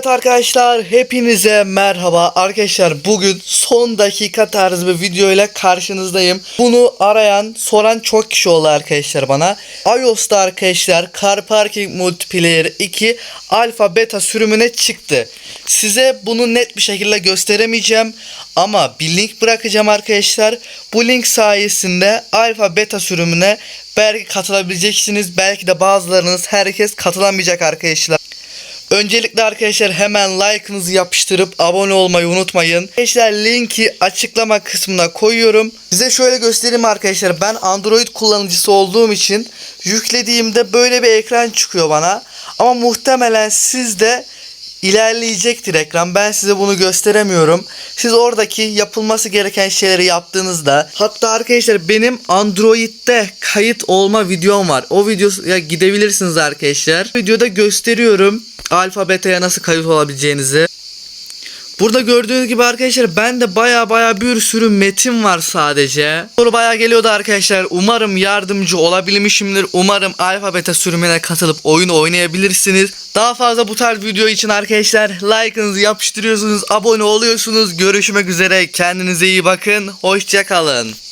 Evet arkadaşlar hepinize merhaba. Arkadaşlar bugün son dakika tarzı bir video ile karşınızdayım. Bunu arayan, soran çok kişi oldu arkadaşlar bana. iOS'ta arkadaşlar Car Parking Multiplayer 2 alfa beta sürümüne çıktı. Size bunu net bir şekilde gösteremeyeceğim ama bir link bırakacağım arkadaşlar. Bu link sayesinde alfa beta sürümüne belki katılabileceksiniz. Belki de bazılarınız herkes katılamayacak arkadaşlar. Öncelikle arkadaşlar hemen like'ınızı yapıştırıp abone olmayı unutmayın. Arkadaşlar linki açıklama kısmına koyuyorum. Size şöyle göstereyim arkadaşlar. Ben Android kullanıcısı olduğum için yüklediğimde böyle bir ekran çıkıyor bana. Ama muhtemelen sizde ilerleyecektir ekran. Ben size bunu gösteremiyorum. Siz oradaki yapılması gereken şeyleri yaptığınızda hatta arkadaşlar benim Android'de kayıt olma videom var. O videoya gidebilirsiniz arkadaşlar. Videoda gösteriyorum alfa beta'ya nasıl kayıt olabileceğinizi. Burada gördüğünüz gibi arkadaşlar ben de baya baya bir sürü metin var sadece. Soru baya geliyordu arkadaşlar. Umarım yardımcı olabilmişimdir. Umarım alfa beta sürümüne katılıp oyun oynayabilirsiniz. Daha fazla bu tarz video için arkadaşlar like'ınızı yapıştırıyorsunuz, abone oluyorsunuz. Görüşmek üzere. Kendinize iyi bakın. Hoşçakalın.